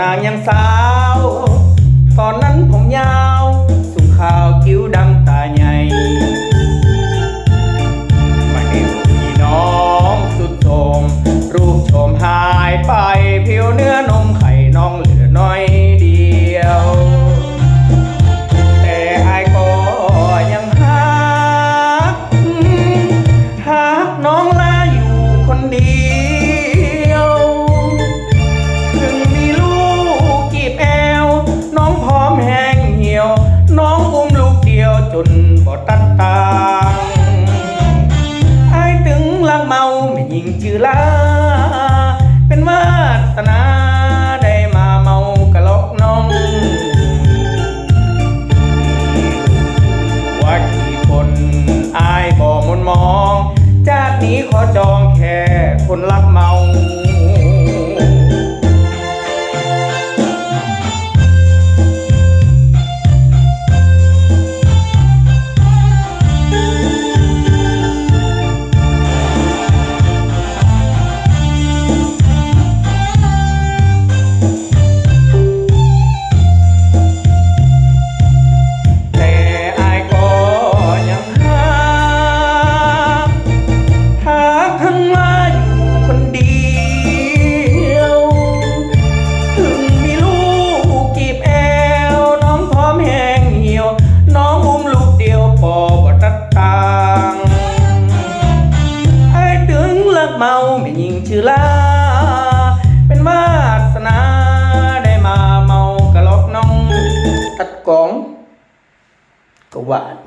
นางยังสา chỉ là ม่ยิงชื่อลาเป็นวาสนาได้มาเมากะลอกน้องตัดกองกวาด